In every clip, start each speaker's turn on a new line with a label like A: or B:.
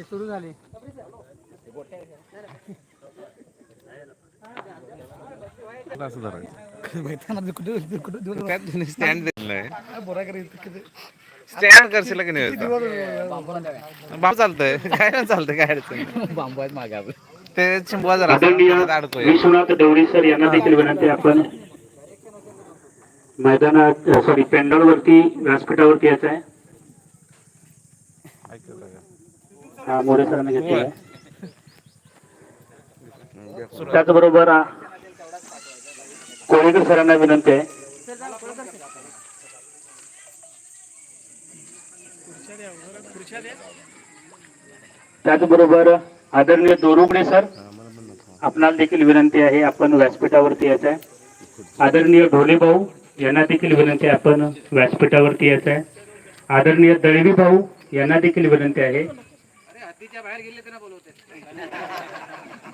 A: सुरू झाली.
B: असं धरायचं स्टँड दिलंय. करशील की नाही बाप चालतंय. काय चालतंय काय अडचण.
A: बांबू आहेत मागे आपलं.
B: ते चिंबवा जरा अडकतोय
C: विश्वनाथ सर यांना देखील विनंती आपण मैदानात सॉरी पेंडॉलवरती व्यासपीठावरती यायचं आहे
B: ऐकलं का?
C: हा मोरे सरांनी घेतलेला आहे. त्याचबरोबर कोळीकर सरांना विनंती आहे. त्याचबरोबर आदरणीय दोरुगडे सर आपणाला देखील विनंती आहे आपण व्यासपीठावरती यायचं आहे आदरणीय ढोले भाऊ यांना देखील विनंती आहे आपण व्यासपीठावरती यायचं आहे आदरणीय दळवी भाऊ यांना देखील विनंती आहे.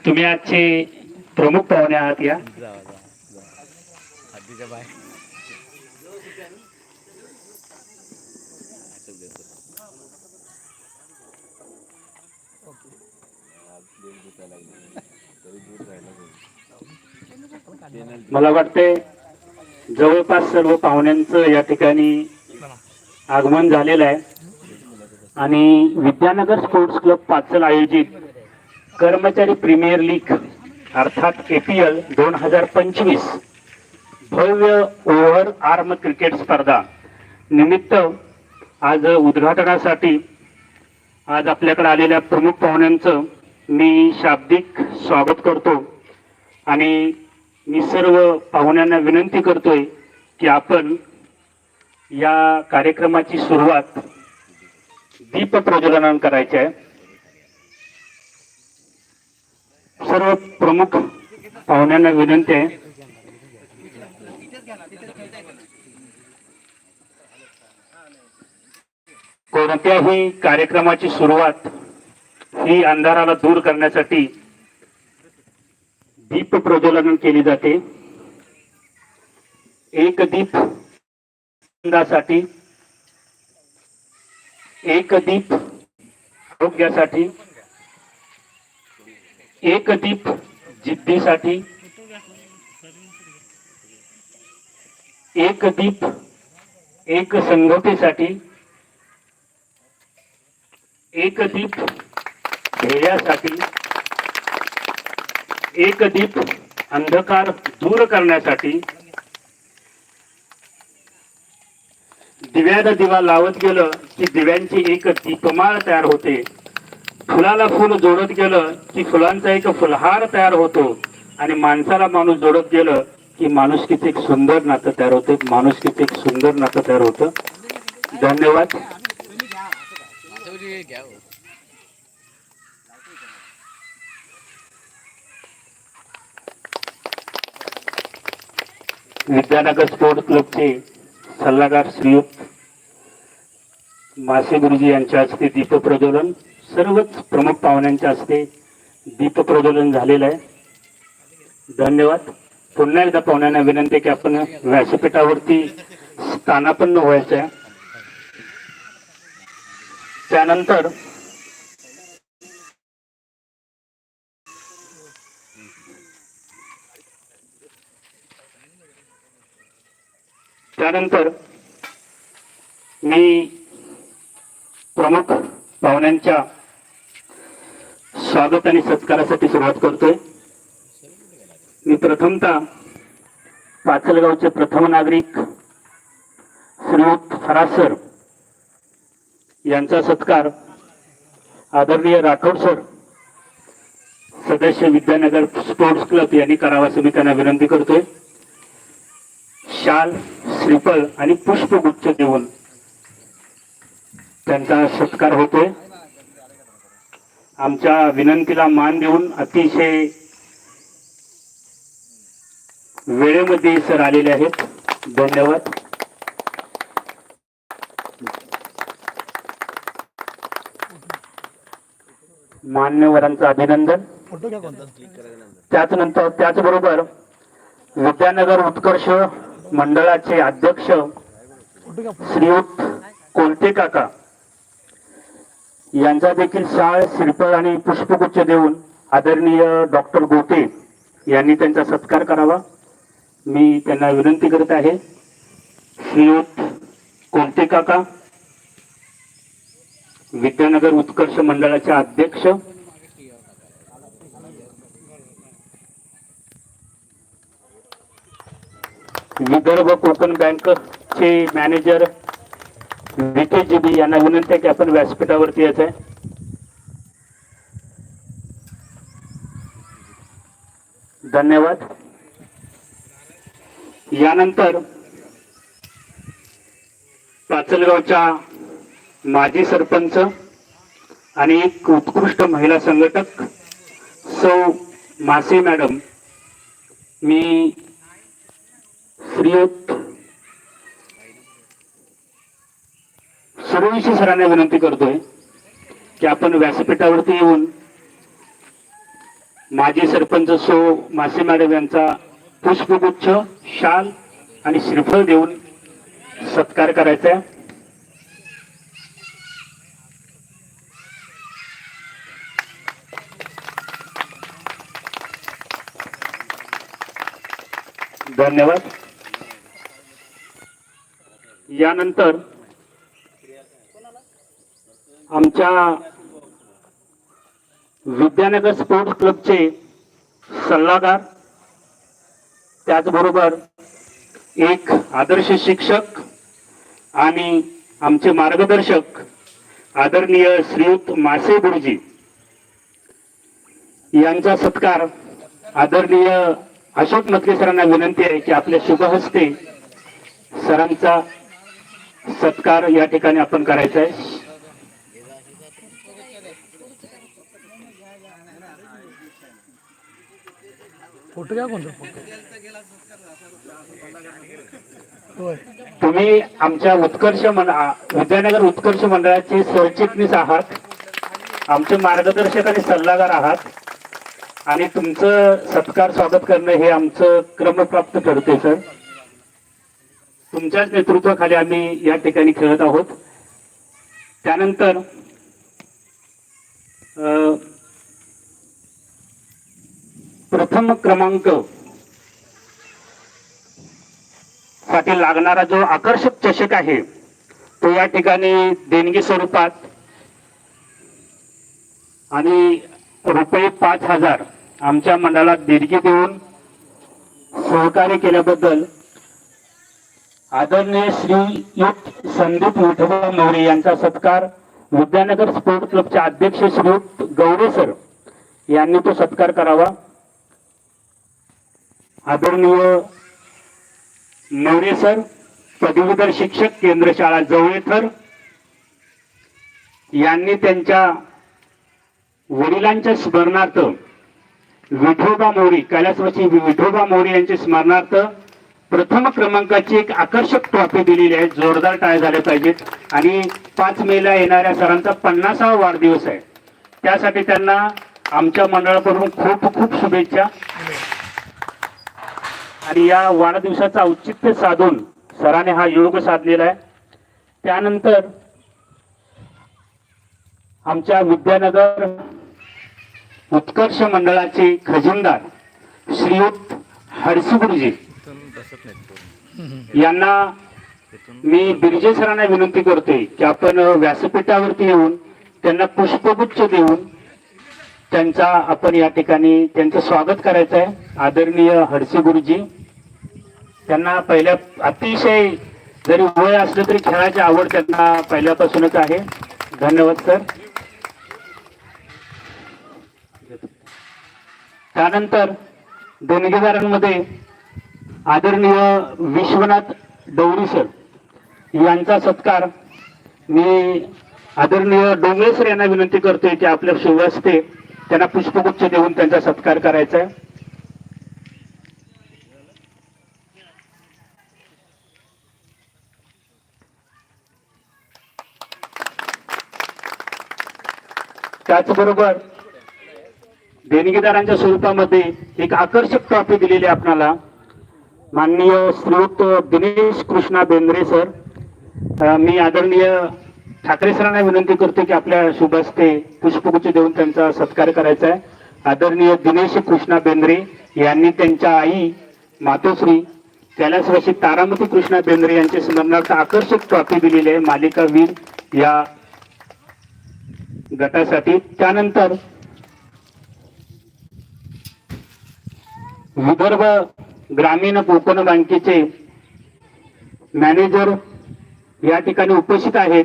C: तुम्ही आजचे प्रमुख पाहुणे आहात या. मला वाटते जवळपास सर्व पाहुण्यांचं या ठिकाणी आगमन झालेलं आहे. आणि विद्यानगर स्पोर्ट्स क्लब पाचल आयोजित कर्मचारी प्रीमियर लीग अर्थात एपीएल दोन हजार पंचवीस भव्य ओव्हर आर्म क्रिकेट स्पर्धा निमित्त आज उद्घाटनासाठी आज आपल्याकडे आलेल्या प्रमुख पाहुण्यांचं मी शाब्दिक स्वागत करतो आणि मी सर्व पाहुण्यांना विनंती करतोय की आपण या कार्यक्रमाची सुरुवात दीप प्रज्वलन करायचे आहे. सर्व प्रमुख पाहुण्यांना विनंती आहे. कोणत्याही कार्यक्रमाची सुरुवात ही अंधाराला दूर करण्यासाठी दीप प्रज्वलन केली जाते. एक दीपसाठी एक दीप आरोग्यासाठी एक दीप जिद्दीसाठी एक दीप एक संगतीसाठी एक दीप ध्येयासाठी एक दीप अंधकार दूर करण्यासाठी दिव्याला दिवा लावत गेलं की दिव्यांची एक दीपमाळ तयार होते. फुलाला फुल जोडत गेलं की फुलांचा एक फुलहार तयार होतो आणि माणसाला माणूस जोडत गेलं की माणुसकीचं एक सुंदर नातं तयार होतं. माणुसकीचं एक सुंदर नातं तयार होतं. धन्यवाद. विद्यानगर स्पोर्ट क्लबचे सल्लागार श्रीयुक्त मासे गुरुजी यांच्या हस्ते दीपप्रज्वलन सर्वच प्रमुख पाहुण्यांच्या हस्ते दीपप्रज्वलन झालेलं आहे. धन्यवाद. पुन्हा एकदा पाहुण्यांना विनंती की आपण व्यासपीठावरती स्थानापन्न व्हायचं आहे. त्यानंतर त्यानंतर मी प्रमुख पाहुण्यांच्या स्वागत आणि सत्कारासाठी सुरुवात करतोय. मी प्रथमतः पाचलगावचे प्रथम नागरिक श्रीयुत फरासर यांचा सत्कार आदरणीय राठोड सर सदस्य विद्यानगर स्पोर्ट्स क्लब यांनी करावा असं मी त्यांना विनंती करतोय. शाल श्रीफळ आणि पुष्पगुच्छ देऊन त्यांचा सत्कार होतोय आमच्या विनंतीला मान देऊन अतिशय वेळेमध्ये सर आलेले आहेत. धन्यवाद. मान्यवरांचं अभिनंदन. त्याच नंतर त्याचबरोबर विद्यानगर उत्कर्ष मंडळाचे अध्यक्ष श्रीयुत कोलते काका यांचा देखील शाळ शिरपळ आणि पुष्पगुच्छ देऊन आदरणीय डॉक्टर गोते यांनी त्यांचा सत्कार करावा. मी त्यांना विनंती करत आहे. श्रीयुत कोणते काका? विद्यानगर उत्कर्ष मंडळाचे अध्यक्ष. विदर्भ कोकण बँकचे मॅनेजर विकेश जीबी यांना विनंती आहे की आपण व्यासपीठावरती यायचं आहे. धन्यवाद. यानंतर पाचलगावच्या माजी सरपंच आणि एक उत्कृष्ट महिला संघटक सौ मासे मॅडम मी श्रीयुत सूर्यवंशी सरांना विनंती करतोय की आपण व्यासपीठावरती येऊन माजी सरपंच सो मासे मॅडम यांचा पुष्पगुच्छ शाल आणि श्रीफळ देऊन सत्कार करायचा आहे. धन्यवाद. यानंतर आमच्या विद्यानगर स्पोर्ट्स क्लबचे सल्लागार त्याचबरोबर एक आदर्श शिक्षक आणि आमचे मार्गदर्शक आदरणीय श्रीयुत मासे गुरुजी यांचा सत्कार आदरणीय अशोक मत्रे सरांना विनंती आहे की आपल्या शुभहस्ते सरांचा सत्कार या ठिकाणी आपण करायचा आहे.
A: फोटो घ्या कोणता फोटो? होय.
C: तुम्ही आमच्या उत्कर्ष मंडळ विद्यानगर उत्कर्ष मंडळाचे सरचिटणीस आहात. आमचे मार्गदर्शक आणि सल्लागार आहात. आणि तुमचं सत्कार स्वागत करणं हे आमचं क्रमप्राप्त ठरते सर. तुमच्याच नेतृत्वाखाली आम्ही या ठिकाणी खेळत आहोत. त्यानंतर प्रथम क्रमांकसाठी लागणारा जो आकर्षक चषक आहे तो या ठिकाणी देणगी स्वरूपात आणि रुपये पाच हजार आमच्या मंडळात देणगी देऊन सहकार्य केल्याबद्दल आदरणीय श्रीयुत संदीप विठोबा मोरे यांचा सत्कार विद्यानगर स्पोर्ट क्लबचे अध्यक्ष श्रीयुत गौरे सर यांनी तो सत्कार करावा. आदरणीय नवरे सर पदवीधर शिक्षक केंद्र शाळा जवळेथर यांनी त्यांच्या वडिलांच्या स्मरणार्थ विठोबा मोरी कैलासवासी विठोबा मोरी यांच्या स्मरणार्थ प्रथम क्रमांकाची एक आकर्षक ट्रॉफी दिलेली आहे. जोरदार टाळ्या झाल्या पाहिजेत. आणि पाच मेला येणाऱ्या सरांचा पन्नासावा वाढदिवस आहे. त्यासाठी त्यांना आमच्या मंडळाकडून खूप खूप शुभेच्छा. आणि या वाढदिवसाचं औचित्य साधून सराने हा योग साधलेला आहे. त्यानंतर आमच्या विद्यानगर उत्कर्ष मंडळाचे खजिनदार श्रीयुत
B: हरसुगुरुजी
C: यांना मी बिरजे सरांना विनंती करतोय की आपण व्यासपीठावरती येऊन त्यांना पुष्पगुच्छ देऊन त्यांचा आपण या ठिकाणी त्यांचं स्वागत करायचं आहे आदरणीय हडसे गुरुजी त्यांना पहिल्या अतिशय जरी वय असलं तरी खेळाची आवड त्यांना पहिल्यापासूनच आहे. धन्यवाद सर. त्यानंतर देणगीदारांमध्ये आदरणीय विश्वनाथ डवरी सर यांचा सत्कार मी आदरणीय डोंगरे सर यांना विनंती करतोय की आपल्या शिवस्ते त्यांना पुष्पगुच्छ देऊन त्यांचा सत्कार करायचा आहे. त्याचबरोबर देणगीदारांच्या स्वरूपामध्ये एक आकर्षक ट्रॉफी दिलेली आपणाला. माननीय श्रीयुक्त दिनेश कृष्णा बेंद्रे सर. मी आदरणीय ठाकरे सरांना विनंती करतो की आपल्या शुभ हस्ते पुष्पगुच्छ देऊन त्यांचा सत्कार करायचा आहे. आदरणीय दिनेश कृष्णा बेंद्रे यांनी त्यांच्या आई मातोश्री कैलासवासी तारामती कृष्णा बेंद्रे यांच्या स्मरणार्थ आकर्षक ट्रॉफी दिलेली आहे मालिका वीर या गटासाठी. त्यानंतर विदर्भ ग्रामीण कोकण बँकेचे मॅनेजर या ठिकाणी उपस्थित आहेत.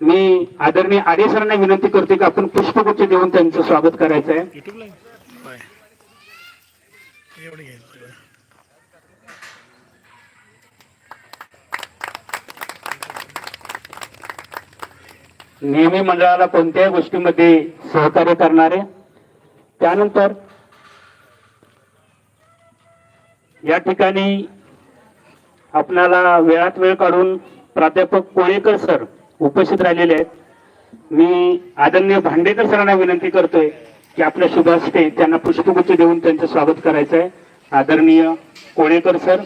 C: मी आदरणीय आडे सरांना विनंती करते की आपण पुष्पगुच्छ देऊन त्यांचं स्वागत करायचं आहे. नेहमी मंडळाला कोणत्याही गोष्टीमध्ये सहकार्य करणारे. त्यानंतर या ठिकाणी आपणाला वेळात वेळ काढून प्राध्यापक कोळेकर सर उपस्थित राहिलेले आहेत. मी आदरणीय भांडेकर सरांना विनंती करतोय की आपल्या शुभ हस्ते त्यांना पुष्पगुच्छ देऊन त्यांचं स्वागत करायचं आहे आदरणीय कोणेकर सर.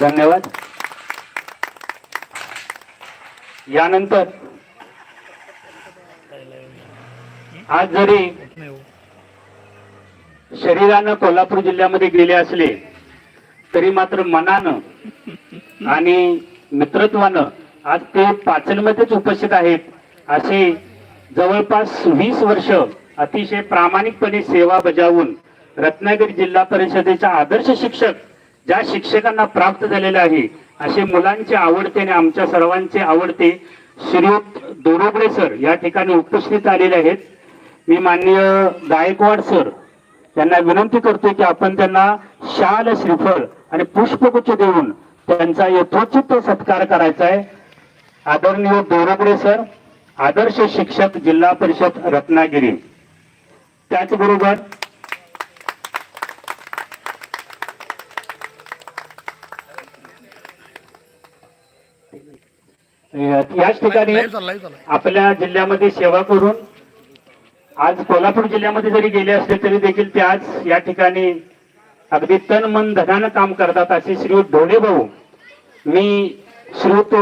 C: धन्यवाद. यानंतर आज जरी शरीरानं कोल्हापूर जिल्ह्यामध्ये गेले असले तरी मात्र मनानं आणि मित्रत्वानं आज ते पाचनमध्येच उपस्थित आहेत. असे जवळपास वीस वर्ष अतिशय प्रामाणिकपणे सेवा बजावून रत्नागिरी जिल्हा परिषदेच्या आदर्श शिक्षक ज्या शिक्षकांना प्राप्त झालेले आहे असे मुलांचे आवडते आणि आमच्या सर्वांचे आवडते श्रीयुत दोरोबडे सर या ठिकाणी उपस्थित आलेले आहेत. मी माननीय गायकवाड सर त्यांना विनंती करतो की आपण त्यांना शाल श्रीफळ आणि पुष्पगुच्छ देऊन त्यांचा यथोचित सत्कार करायचा आहे आदरणीय दोरगडे सर आदर्श शिक्षक जिल्हा परिषद रत्नागिरी. त्याचबरोबर याच ठिकाणी आपल्या जिल्ह्यामध्ये सेवा करून आज कोल्हापूर जिल्ह्यामध्ये जरी गेले असले तरी देखील ते आज या ठिकाणी अगदी तन मन धनानं काम करतात असे श्री ढोले भाऊ. मी श्रोत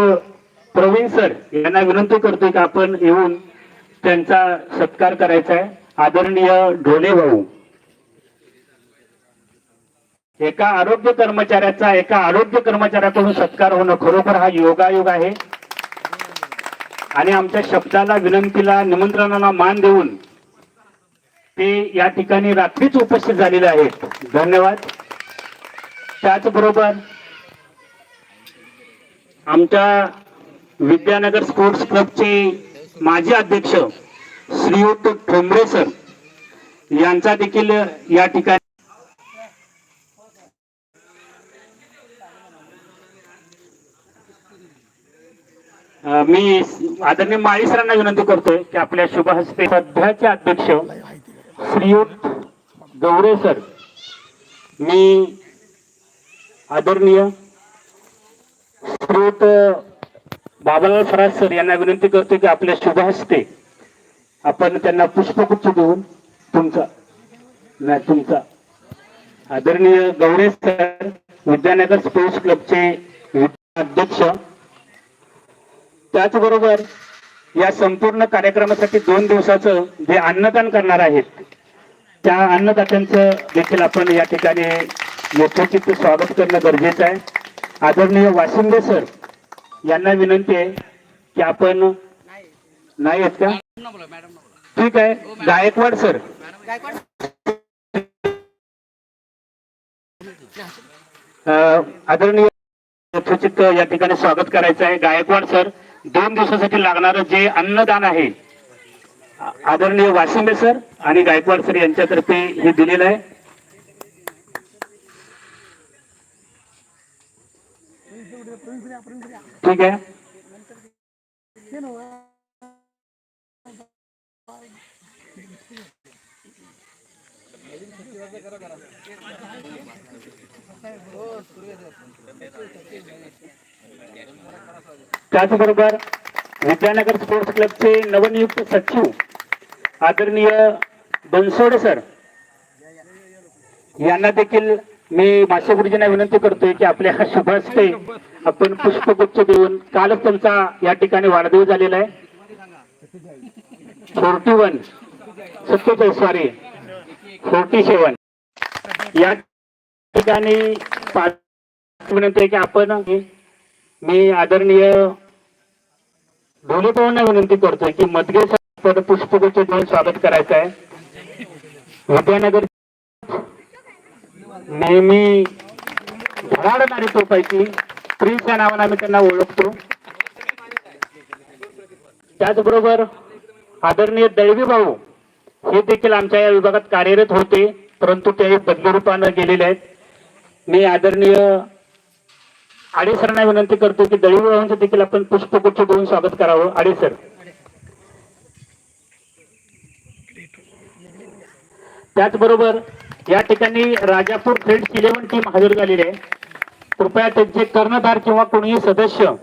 C: प्रवीण सर यांना विनंती करतोय की आपण येऊन त्यांचा सत्कार करायचा आहे. आदरणीय ढोले भाऊ. एका आरोग्य कर्मचाऱ्याचा एका आरोग्य कर्मचाऱ्याकडून सत्कार होणं खरोखर हा योगायोग आहे. आणि आमच्या शब्दाला विनंतीला निमंत्रणाला मान देऊन ते या ठिकाणी रात्रीच उपस्थित झालेले आहेत. धन्यवाद. त्याचबरोबर आमच्या विद्यानगर स्पोर्ट्स क्लबचे माजी अध्यक्ष श्रीयुत ठोंबरे सर यांचा देखील या ठिकाणी मी आदरणीय माळी सरांना विनंती करतोय की आपल्या शुभ हस्ते सध्याचे अध्यक्ष श्रीयुत गौरे सर मी आदरणीय श्रीयुत बाबालाल फराज सर यांना विनंती करतो की आपल्या शुभ हस्ते आपण त्यांना पुष्पगुच्छ देऊन तुमचा नाही तुमचा आदरणीय गौरे सर विद्यानगर स्पोर्ट्स क्लबचे अध्यक्ष त्याचबरोबर या संपूर्ण कार्यक्रमासाठी दोन दिवसाचं जे अन्नदान करणार आहेत त्या अन्नदात्यांचं देखील आपण या ठिकाणी यथोचित स्वागत करणं गरजेचं आहे. आदरणीय वासिंदे सर यांना विनंती आहे की आपण नाही आहेत का? ठीक आहे. गायकवाड सर. आदरणीय यथोचित या ठिकाणी स्वागत करायचं आहे. गायकवाड सर दोन दिवसासाठी लागणारं जे अन्नदान आहे आदरणीय वाशिंबे सर आणि गायकवाड सर यांच्यातर्फे हे दिलेलं आहे. ठीक आहे. त्याचबरोबर विद्यानगर स्पोर्ट्स क्लबचे नवनियुक्त सचिव आदरणीय बनसोडे सर यांना देखील मी मासे गुरुजींना विनंती करतोय की आपल्या शुभ हस्ते आपण पुष्पगुच्छ देऊन कालच त्यांचा या ठिकाणी वाढदिवस झालेला आहे. फोर्टी वन सत्तेचाळीस सॉरी फोर्टी सेवन. या ठिकाणी विनंती आहे की आपण मी आदरणीय ढोले पवारांना विनंती करतोय की मदगे पुस्तकाचे पुष्पगुच्छ स्वागत करायचं आहे विद्यानगर नेहमी धडाडणारी तोपायची प्रिन्स या नावाने आम्ही त्यांना ओळखतो. त्याचबरोबर आदरणीय दळवी भाऊ हे देखील आमच्या या विभागात कार्यरत होते परंतु ते बदलरूपानं गेलेले आहेत. मी आदरणीय आडे सरांना विनंती करतो की दळवी देखील आपण पुष्पगुच्छ देऊन स्वागत करावं. आडे सर. त्याचबरोबर या ठिकाणी राजापूर फ्रेंड्स इलेव्हन टीम हजर झालेली आहे. कृपया त्यांचे कर्णधार किंवा कोणीही सदस्य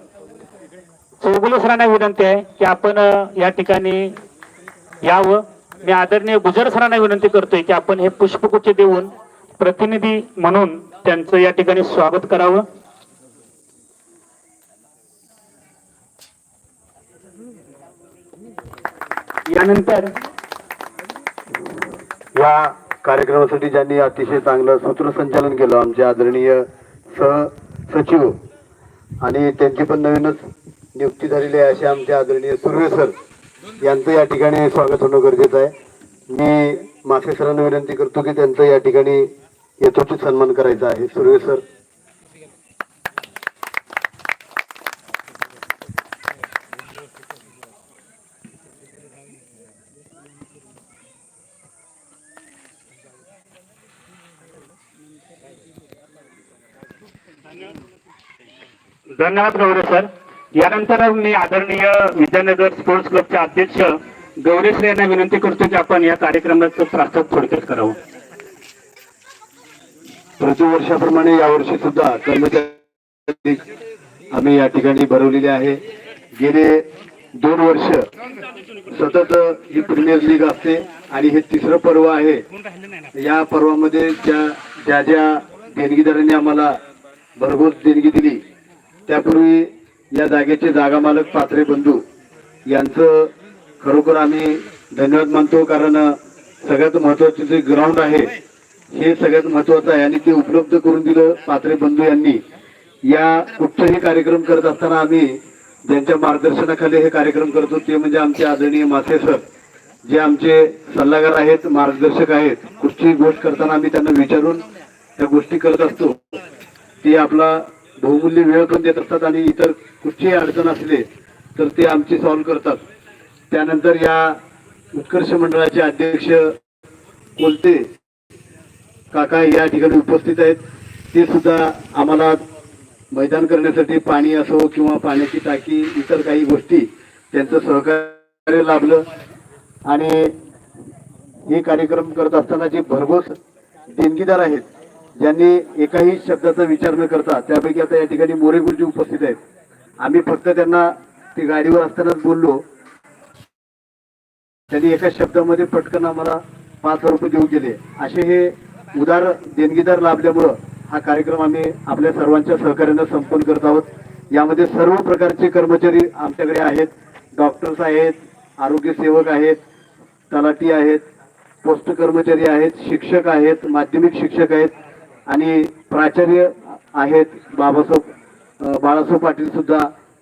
C: चौगुले सरांना विनंती आहे की आपण या ठिकाणी यावं. मी आदरणीय गुजर सरांना विनंती करतोय की आपण हे पुष्पगुच्छ देऊन प्रतिनिधी म्हणून त्यांचं या ठिकाणी स्वागत करावं. यानंतर
D: या कार्यक्रमासाठी ज्यांनी अतिशय चांगलं सूत्रसंचालन केलं आमचे आदरणीय सह सचिव आणि त्यांची पण नवीनच नियुक्ती झालेली आहे असे आमचे आदरणीय सुर्वे सर यांचं या ठिकाणी स्वागत होणं गरजेचं आहे. मी मासे सरांना विनंती करतो की त्यांचं या ठिकाणी यथोचित सन्मान करायचा आहे. सुर्वे सर
C: धन्यवाद गौरे सर. यानंतर मी आदरणीय विद्यानगर स्पोर्ट्स क्लबचे अध्यक्ष गौरे सर यांना विनंती करतो की आपण या कार्यक्रमाचं प्रास्ताव थोडक्यात करावं.
D: प्रतिवर्षाप्रमाणे यावर्षी सुद्धा कर्मचारी आम्ही या ठिकाणी भरवलेले आहे. गेले दोन वर्ष सतत ही प्रीमियर लीग असते आणि हे तिसरं पर्व आहे. या पर्वामध्ये ज्या ज्या ज्या देणगीदारांनी आम्हाला भरघोस देणगी दिली त्यापूर्वी या जागेचे जागा मालक पात्रे बंधू यांचं खरोखर आम्ही धन्यवाद मानतो कारण सगळ्यात महत्त्वाचे जे ग्राउंड आहे हे सगळ्यात महत्वाचं आहे आणि ते उपलब्ध करून दिलं पात्रे बंधू यांनी. या कुठचाही कार्यक्रम करत असताना आम्ही ज्यांच्या मार्गदर्शनाखाली हे कार्यक्रम करतो ते म्हणजे आमचे आदरणीय मासे सर जे आमचे सल्लागार आहेत मार्गदर्शक आहेत. कुठचीही गोष्ट करताना आम्ही त्यांना विचारून त्या गोष्टी करत असतो. ते आपला बहुमूल्य वेळ पण देत असतात आणि इतर कुठचीही अडचण असले तर ते आमची सॉल्व्ह करतात. त्यानंतर या उत्कर्ष मंडळाचे अध्यक्ष कोलते काका या ठिकाणी उपस्थित आहेत. ते सुद्धा आम्हाला मैदान करण्यासाठी पाणी असो किंवा पाण्याची टाकी इतर काही गोष्टी त्यांचं सहकार्य लाभलं. आणि हे कार्यक्रम करत असताना जे भरघोस देणगीदार आहेत ज्यांनी एकाही शब्दाचा विचार न करता त्यापैकी आता या ठिकाणी मोरे गुरुजी उपस्थित आहेत. आम्ही फक्त त्यांना ती गाडीवर असतानाच बोललो. त्यांनी एका शब्दामध्ये पटकन आम्हाला पाच रुपये देऊ केले असे हे उदार देणगीदार लाभल्यामुळं हा कार्यक्रम आम्ही आपल्या सर्वांच्या सहकार्यानं संपन्न करत आहोत. यामध्ये सर्व प्रकारचे कर्मचारी आमच्याकडे आहेत. डॉक्टर्स आहेत आरोग्य सेवक आहेत तलाठी आहेत पोस्ट कर्मचारी आहेत शिक्षक आहेत माध्यमिक शिक्षक आहेत आणि प्राचार्य आहेत बाबासाहेब बाळासाहेब पाटील सुद्धा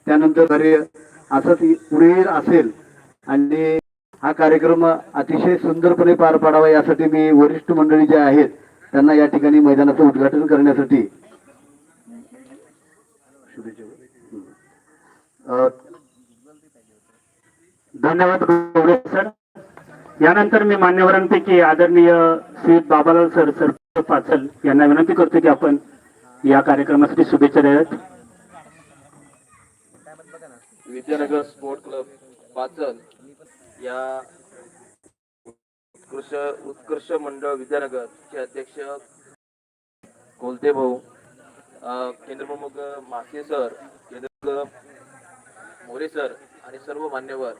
D: त्यानंतर कार्य असंच पुढे असेल. आणि हा कार्यक्रम अतिशय सुंदरपणे पार पाडावा यासाठी मी वरिष्ठ मंडळी जे आहेत त्यांना या ठिकाणी मैदानाचं उद्घाटन करण्यासाठी
C: धन्यवाद सर. यानंतर मी मान्यवरांपैकी आदरणीय श्री बाबालाल सर सर पाचल यांना विनंती करतो की आपण या कार्यक्रमासाठी शुभेच्छा द्याव्यात.
E: विद्यानगर स्पोर्ट क्लब पाचल या उत्कृष्ट उत्कृष्ट मंडळ विद्यानगर चे अध्यक्ष कोलते भाऊ केंद्रप्रमुख मासे सर केंद्र मोरे सर आणि सर्व मान्यवर.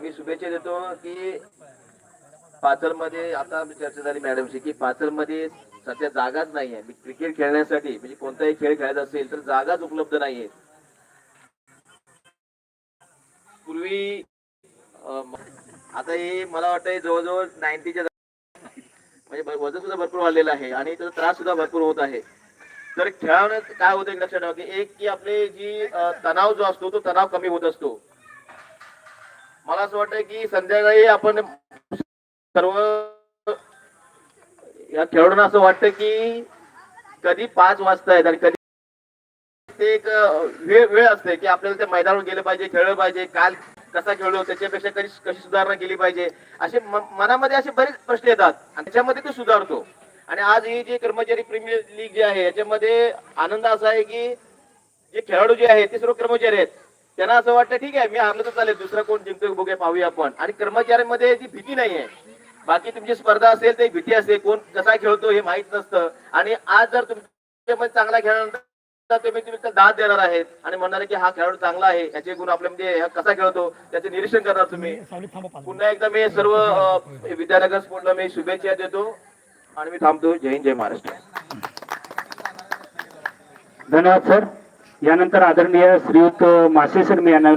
E: मी शुभेच्छा देतो की पाचलमध्ये आता चर्चा झाली मॅडमशी की पाचलमध्ये सध्या जागाच नाही आहे. क्रिकेट खेळण्यासाठी म्हणजे कोणताही खेळ खेळायचा असेल तर जागाच उपलब्ध नाही आहे. पूर्वी आता हे मला वाटतं जवळजवळ नाईन्टीच्या म्हणजे वजन सुद्धा भरपूर वाढलेलं आहे आणि त्याचा त्रास सुद्धा भरपूर होत आहे. तर खेळानं काय होतं एक लक्षात ठेवा की एक की आपले जी तणाव जो असतो तो तणाव कमी होत असतो. मला असं वाटतं की संध्याकाळी आपण सर्व या खेळाडूंना असं वाटतं की कधी पाच वाजता आहेत आणि कधी ते एक वेळ वेळ असते की आपल्याला त्या मैदानावर गेलं पाहिजे खेळलं पाहिजे काल कसा खेळलो त्याच्यापेक्षा कशी कशी सुधारणा केली पाहिजे असे मनामध्ये असे बरेच प्रश्न येतात आणि त्याच्यामध्ये तो सुधारतो. आणि आज ही जी कर्मचारी प्रीमियर लीग जी आहे याच्यामध्ये आनंद असा आहे की जे खेळाडू जे आहेत ते सर्व कर्मचारी आहेत. त्यांना असं वाटतं ठीक आहे मी हारलो तर चालेल दुसरा कोण जिंकतो बघूया पाहूया आपण. आणि कर्मचाऱ्यांमध्ये ती भीती नाही आहे बाकी तुमची स्पर्धा असेल ते भीती असेल कोण कसा खेळतो हे माहीत नसतं. आणि आज जर तुमच्यामध्ये चांगला खेळानंतर तुम्ही तुम्ही दाद देणार आहेत. आणि म्हणणार की हा खेळाडू चांगला आहे याचे गुण आपल्यामध्ये हा कसा खेळतो त्याचे निरीक्षण करणार तुम्ही. पुन्हा एकदा मी सर्व विद्यानगर स्पोर्टला मी शुभेच्छा देतो. आणि मी थांबतो. जय हिंद जय महाराष्ट्र.
C: धन्यवाद सर. यानंतर आदरणीय श्रीयुत मासे सर मी यांना